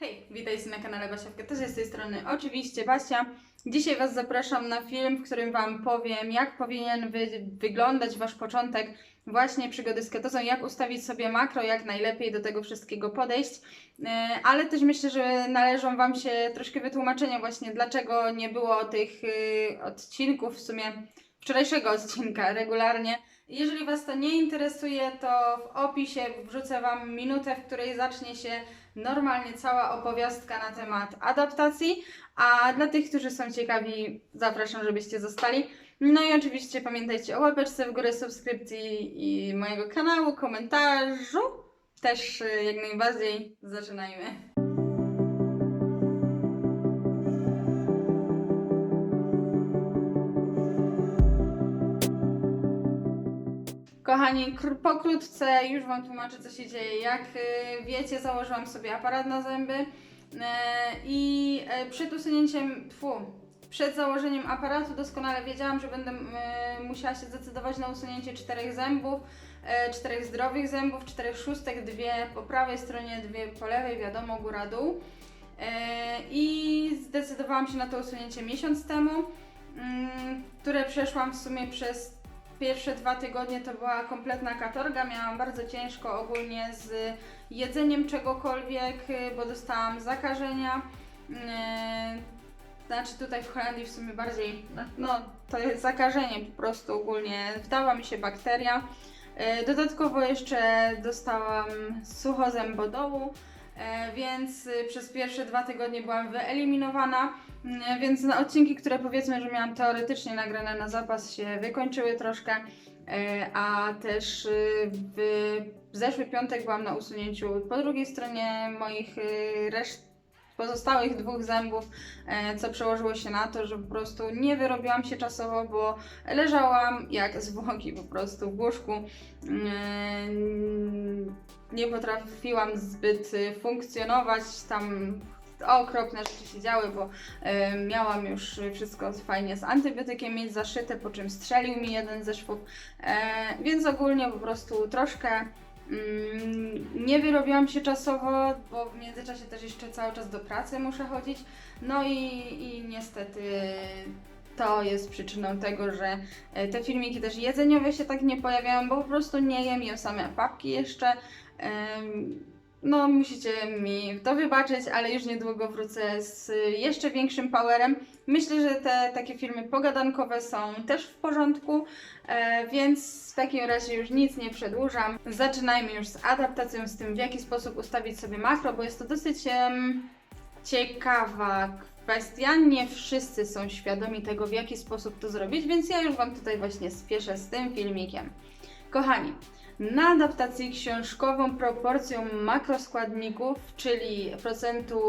Hej, witajcie na kanale Basiawka, też jest z tej strony oczywiście Basia. Dzisiaj Was zapraszam na film, w którym Wam powiem, jak powinien wy wyglądać Wasz początek właśnie przygody z ketozą, jak ustawić sobie makro, jak najlepiej do tego wszystkiego podejść. E, Ale też myślę, że należą Wam się troszkę wytłumaczenia właśnie, dlaczego nie było tych y, odcinków, w sumie wczorajszego odcinka regularnie. Jeżeli Was to nie interesuje, to w opisie wrzucę Wam minutę, w której zacznie się normalnie cała opowiastka na temat adaptacji, a dla tych, którzy są ciekawi, zapraszam, żebyście zostali. No i oczywiście pamiętajcie o łapeczce w górę, subskrypcji i mojego kanału, komentarzu. Też y, jak najbardziej zaczynajmy. Kochani, kr- pokrótce już Wam tłumaczę, co się dzieje. Jak y, wiecie, założyłam sobie aparat na zęby y, i y, przed usunięciem, tfu, przed założeniem aparatu doskonale wiedziałam, że będę y, musiała się zdecydować na usunięcie czterech zębów, y, czterech zdrowych zębów, czterech szóstek, dwie po prawej stronie, dwie po lewej, wiadomo, góra-dół. Y, I zdecydowałam się na to usunięcie miesiąc temu, mm, które przeszłam w sumie przez Pierwsze dwa tygodnie to była kompletna katorga. Miałam bardzo ciężko ogólnie z jedzeniem czegokolwiek, y, bo dostałam zakażenia. Yy, Znaczy tutaj w Holandii w sumie bardziej, no to jest zakażenie po prostu ogólnie. Wdała mi się bakteria. Yy, Dodatkowo jeszcze dostałam suchozębodołu, yy, więc y, przez pierwsze dwa tygodnie byłam wyeliminowana. Nie, Więc na odcinki, które powiedzmy, że miałam teoretycznie nagrane na zapas się wykończyły troszkę, e, a też y, w zeszły piątek byłam na usunięciu po drugiej stronie moich y, reszt pozostałych dwóch zębów, e, co przełożyło się na to, że po prostu nie wyrobiłam się czasowo, bo leżałam jak zwłoki po prostu w łóżku. Mm, Nie potrafiłam zbyt y, funkcjonować tam okropne rzeczy się działy, bo e, miałam już wszystko fajnie z antybiotykiem mieć zaszyte, po czym strzelił mi jeden ze szwów, e, więc ogólnie po prostu troszkę nie wyrobiłam się czasowo, bo w międzyczasie też jeszcze cały czas do pracy muszę chodzić, no i, i niestety to jest przyczyną tego, że e, te filmiki też jedzeniowe się tak nie pojawiają, bo po prostu nie jem, jem same papki jeszcze. No, musicie mi to wybaczyć, ale już niedługo wrócę z jeszcze większym powerem. Myślę, że te takie filmy pogadankowe są też w porządku, e, więc w takim razie już nic nie przedłużam. Zaczynajmy już z adaptacją, z tym w jaki sposób ustawić sobie makro, bo jest to dosyć em, ciekawa kwestia. Nie wszyscy są świadomi tego, w jaki sposób to zrobić, więc ja już Wam tutaj właśnie spieszę z tym filmikiem. Kochani, na adaptację książkową proporcją makroskładników, czyli procentu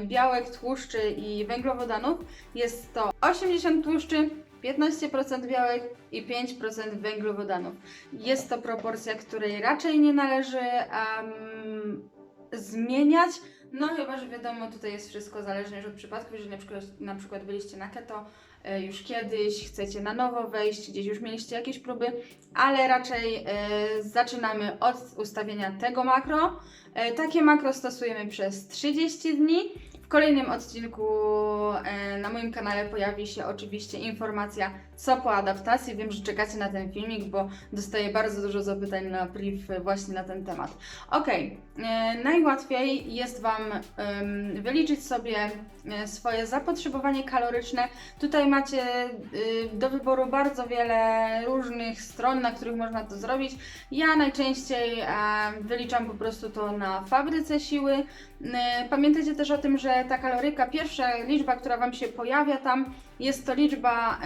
y, białek, tłuszczy i węglowodanów, jest to 80 tłuszczy, 15% białek i 5% węglowodanów. Jest to proporcja, której raczej nie należy em, zmieniać. No chyba, że wiadomo, tutaj jest wszystko zależne już od przypadku, jeżeli na przykład, na przykład byliście na keto e, już kiedyś, chcecie na nowo wejść, gdzieś już mieliście jakieś próby, ale raczej e, zaczynamy od ustawienia tego makro. E, takie makro stosujemy przez 30 dni. W kolejnym odcinku na moim kanale pojawi się oczywiście informacja, co po adaptacji. Wiem, że czekacie na ten filmik, bo dostaję bardzo dużo zapytań na priv e, właśnie na ten temat. Ok, najłatwiej jest Wam wyliczyć sobie e, swoje zapotrzebowanie kaloryczne. Tutaj macie y, do wyboru bardzo wiele różnych stron, na których można to zrobić. Ja najczęściej wyliczam po prostu to na fabryce siły. Pamiętajcie też o tym, że ta kaloryka, pierwsza liczba, która Wam się pojawia tam, jest to liczba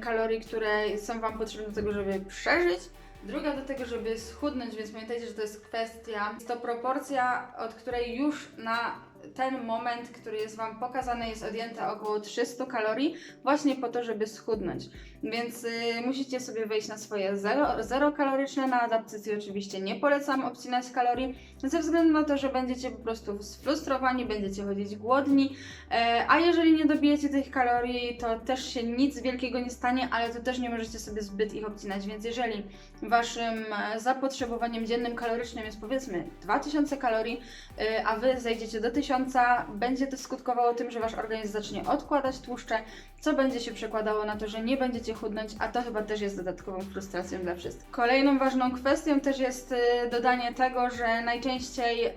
kalorii, które są Wam potrzebne do tego, żeby przeżyć. Druga do tego, żeby schudnąć, więc pamiętajcie, że to jest kwestia, jest to proporcja, od której już na ten moment, który jest Wam pokazany, jest odjęta około 300 kalorii, właśnie po to, żeby schudnąć. Więc y, musicie sobie wejść na swoje zero, zero kaloryczne. Na adaptacji oczywiście nie polecam obcinać kalorii, ze względu na to, że będziecie po prostu sfrustrowani, będziecie chodzić głodni, e, a jeżeli nie dobijecie tych kalorii, to też się nic wielkiego nie stanie, ale to też nie możecie sobie zbyt ich obcinać, więc jeżeli Waszym e, zapotrzebowaniem dziennym kalorycznym jest powiedzmy 2000 kalorii, e, a Wy zejdziecie do 1000 miesiąca będzie to skutkowało tym, że wasz organizm zacznie odkładać tłuszcze, co będzie się przekładało na to, że nie będziecie chudnąć, a to chyba też jest dodatkową frustracją dla wszystkich. Kolejną ważną kwestią też jest y, dodanie tego, że najczęściej em,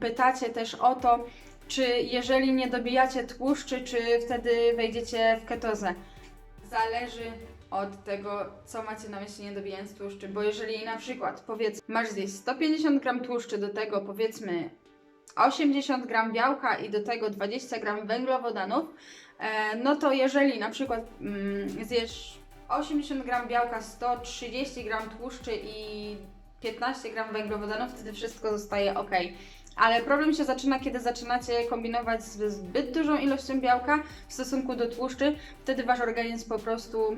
pytacie też o to, czy jeżeli nie dobijacie tłuszczy, czy wtedy wejdziecie w ketozę. Zależy od tego, co macie na myśli nie dobijając tłuszczy, bo jeżeli na przykład powiedz, masz zjeść 150 gram tłuszczy, do tego powiedzmy 80 gram białka i do tego 20 gram węglowodanów, e, no to jeżeli na przykład mm, zjesz 80 gram białka, 130 gram tłuszczy i 15 gram węglowodanów, wtedy wszystko zostaje ok. Ale problem się zaczyna, kiedy zaczynacie kombinować z zbyt dużą ilością białka w stosunku do tłuszczy. Wtedy wasz organizm po prostu,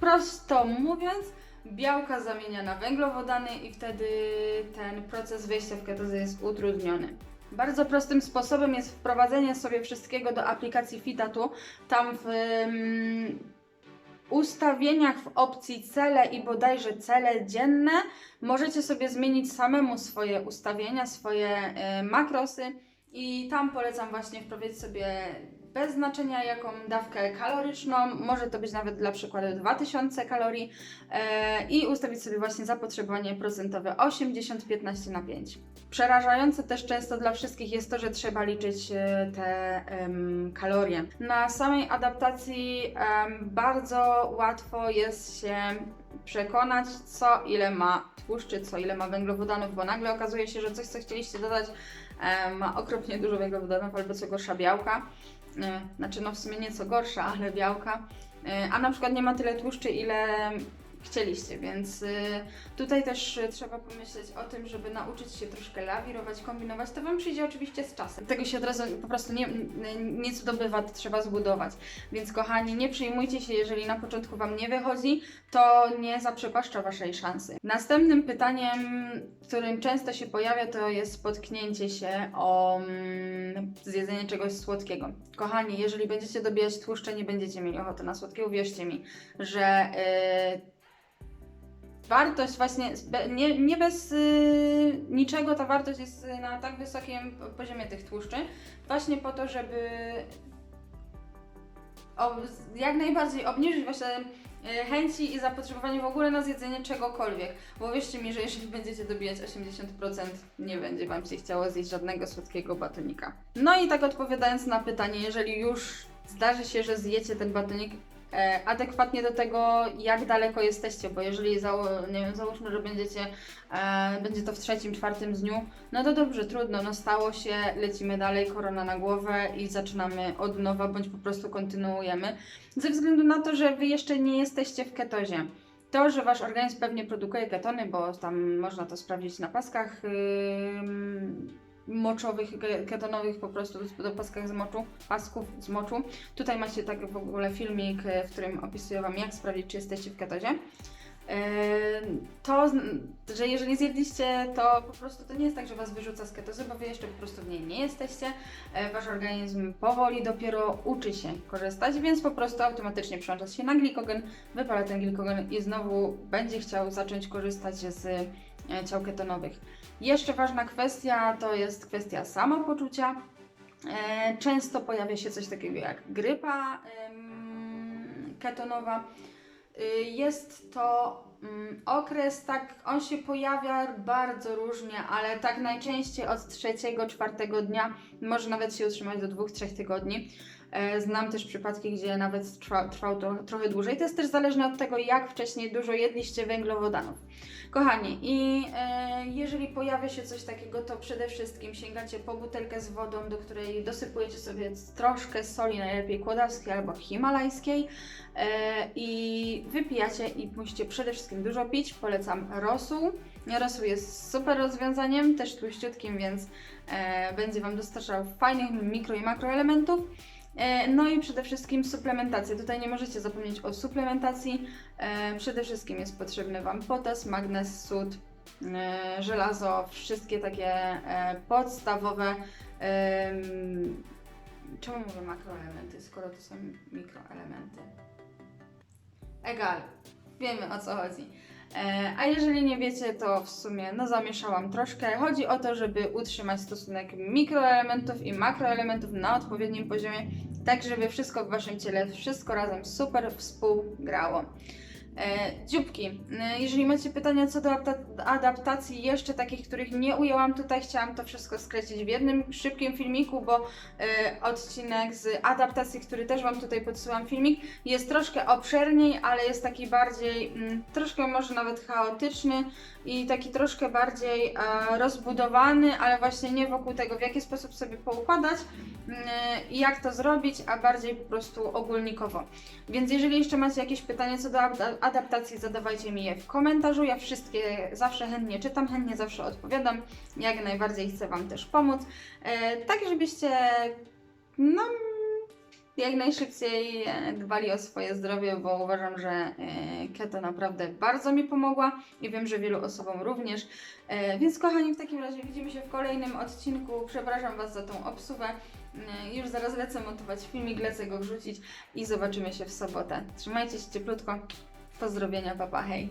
prosto mówiąc, białka zamienia na węglowodany i wtedy ten proces wejścia w ketozę jest utrudniony. Bardzo prostym sposobem jest wprowadzenie sobie wszystkiego do aplikacji Fitatu. Tam w mm, ustawieniach w opcji cele i bodajże cele dzienne możecie sobie zmienić samemu swoje ustawienia, swoje e, makrosy i tam polecam właśnie wprowadzić sobie bez znaczenia jaką dawkę kaloryczną, może to być nawet dla przykładu 2000 kalorii e, i ustawić sobie właśnie zapotrzebowanie procentowe 80, 15 na 5. Przerażające też często dla wszystkich jest to, że trzeba liczyć e, te kalorie. Na samej adaptacji bardzo łatwo jest się przekonać, co ile ma tłuszczy, co ile ma węglowodanów, bo nagle okazuje się, że coś, co chcieliście dodać, ma okropnie dużo węglowodanów albo co gorsza białka. E, Znaczy, no w sumie nieco gorsza, ale białka. E, A na przykład nie ma tyle tłuszczy, ile chcieliście, więc y, tutaj też y, trzeba pomyśleć o tym, żeby nauczyć się troszkę lawirować, kombinować. To Wam przyjdzie oczywiście z czasem. Tego się od razu po prostu nie, zdobywa, to trzeba zbudować. Więc kochani, nie przejmujcie się, jeżeli na początku Wam nie wychodzi, to nie zaprzepaszcza Waszej szansy. Następnym pytaniem, którym często się pojawia, to jest spotknięcie się o mm, zjedzenie czegoś słodkiego. Kochani, jeżeli będziecie dobijać tłuszcze, nie będziecie mieli ochoty na słodkie, uwierzcie mi, że yy, wartość właśnie, nie, nie bez y, niczego ta wartość jest y, na tak wysokim po- poziomie tych tłuszczy, właśnie po to, żeby ob, jak najbardziej obniżyć właśnie y, chęci i zapotrzebowanie w ogóle na zjedzenie czegokolwiek. Bo wierzcie mi, że jeżeli będziecie dobijać 80%, nie będzie Wam się chciało zjeść żadnego słodkiego batonika. No i tak odpowiadając na pytanie, jeżeli już zdarzy się, że zjecie ten batonik, adekwatnie do tego, jak daleko jesteście, bo jeżeli zało- nie wiem, załóżmy, że będziecie, e, będzie to w trzecim, czwartym dniu, no to dobrze, trudno, no stało się, lecimy dalej, korona na głowę i zaczynamy od nowa, bądź po prostu kontynuujemy, ze względu na to, że Wy jeszcze nie jesteście w ketozie. To, że Wasz organizm pewnie produkuje ketony, bo tam można to sprawdzić na paskach ym, moczowych, ke- ketonowych, po prostu do paskach z moczu, pasków z moczu. Tutaj macie tak w ogóle filmik, e, w którym opisuję Wam, jak sprawdzić, czy jesteście w ketozie. E, To, że jeżeli zjedliście, to po prostu to nie jest tak, że Was wyrzuca z ketozy, bo Wy jeszcze po prostu w niej nie jesteście. E, Wasz organizm powoli dopiero uczy się korzystać, więc po prostu automatycznie przełącza się na glikogen, wypala ten glikogen i znowu będzie chciał zacząć korzystać z ciał ketonowych. Jeszcze ważna kwestia to jest kwestia samopoczucia. E, Często pojawia się coś takiego jak grypa ketonowa. Y, Jest to mm, okres, tak, on się pojawia bardzo różnie, ale tak najczęściej od trzeciego, czwartego dnia, może nawet się utrzymać do dwóch, trzech tygodni. E, Znam też przypadki, gdzie nawet trwa, trwał to trochę dłużej. To jest też zależne od tego, jak wcześniej dużo jedliście węglowodanów. Kochani, i e, jeżeli pojawia się coś takiego, to przede wszystkim sięgacie po butelkę z wodą, do której dosypujecie sobie troszkę soli, najlepiej kłodawskiej albo himalajskiej e, i wypijacie i musicie przede wszystkim dużo pić. Polecam rosół. Rosół jest super rozwiązaniem, też tłuściutkim, więc będzie Wam dostarczał fajnych mikro i makroelementów. E, No i przede wszystkim suplementacja. Tutaj nie możecie zapomnieć o suplementacji. E, Przede wszystkim jest potrzebny Wam potas, magnez, sód, e, żelazo, wszystkie takie podstawowe. em, Czemu mówię makroelementy, skoro to są mikroelementy? Egal, wiemy o co chodzi. E, A jeżeli nie wiecie, to w sumie no zamieszałam troszkę. Chodzi o to, żeby utrzymać stosunek mikroelementów i makroelementów na odpowiednim poziomie, tak żeby wszystko w waszym ciele, wszystko razem super współgrało. E, dzióbki. E, Jeżeli macie pytania co do adapta- adaptacji, jeszcze takich, których nie ujęłam tutaj, chciałam to wszystko skreślić w jednym szybkim filmiku, bo e, odcinek z adaptacji, który też Wam tutaj podsyłam filmik, jest troszkę obszerniej, ale jest taki bardziej, mm, troszkę może nawet chaotyczny i taki troszkę bardziej rozbudowany, ale właśnie nie wokół tego, w jaki sposób sobie poukładać mm, i jak to zrobić, a bardziej po prostu ogólnikowo. Więc jeżeli jeszcze macie jakieś pytania co do ad- adaptacji, zadawajcie mi je w komentarzu. Ja wszystkie zawsze chętnie czytam, chętnie zawsze odpowiadam. Jak najbardziej chcę Wam też pomóc. E, tak, żebyście no, jak najszybciej e, dbali o swoje zdrowie, bo uważam, że e, keto naprawdę bardzo mi pomogła i wiem, że wielu osobom również. Więc kochani, w takim razie widzimy się w kolejnym odcinku. Przepraszam Was za tą obsługę. Już zaraz lecę montować filmik, lecę go wrzucić i zobaczymy się w sobotę. Trzymajcie się cieplutko. Pozdrowienia, papa, hej!